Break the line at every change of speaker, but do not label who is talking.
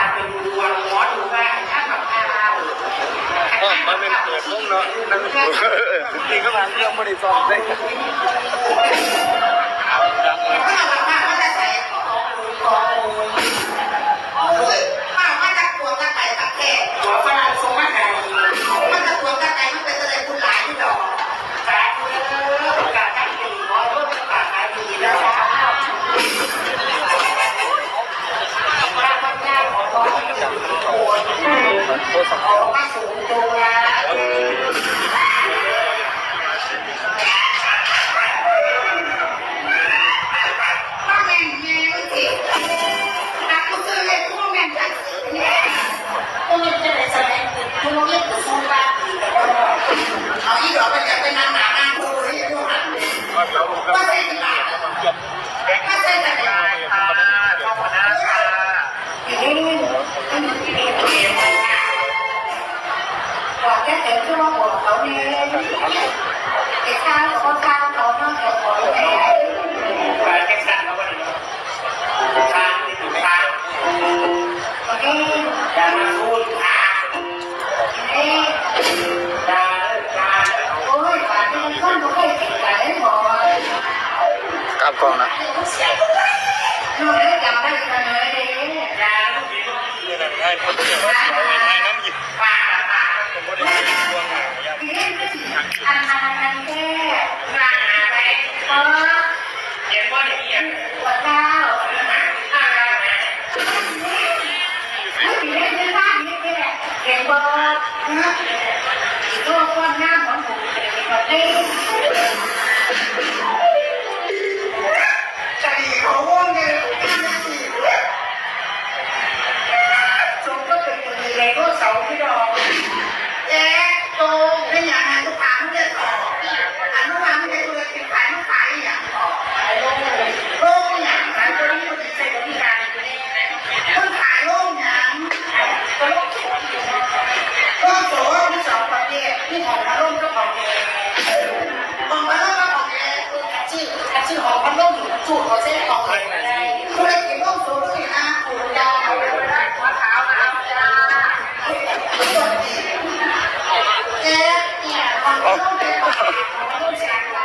การเป็นดวงหมอดูว่าถ้าแบบอา
อ๋อมันเป็นเปิดวงเนาะนั่นจริงก็มาเรื่องบริษัทได้
ขอพระสูงตัวพ่อ บอกแค่เต็มที่ว่าบอกเขาเนี่ยไอ้ข้าวเขาข้าวเขาต้องเก็บของแม่ไปแค่สั้นเขาก็ดีทางที่ถูกทางโอเคอย่ามาพูดทางเอ๊ะอย่าอย่าโอ้ยป่านนี้มันคนไม่เคยติดกันเลยหมอ
กับกองนะ
ลูกได้จำได้เสมอเลยอย่าลูก
ให้คนเดียวให้น้ำหยิบ
เออเห็นว่าอย่างนี้ปวดเท้าไม่ถึงได้ไม่ได้นี่แค่เห็นว่าตัวคนหน้าของผมเป็นแบบนี้ ของพัดลมก็ของเองของพัดลมก็ของเองชื่อชื่ของพัดลมสูตรเขาใช้ของเองธุรกิจโลกโซ่ด้วยนะปูดาวเอาไปได้หัวขาวมาเอาจ้าเจ๊เนี่ยมันต้องเป็นคนมันต้องแชร์เรา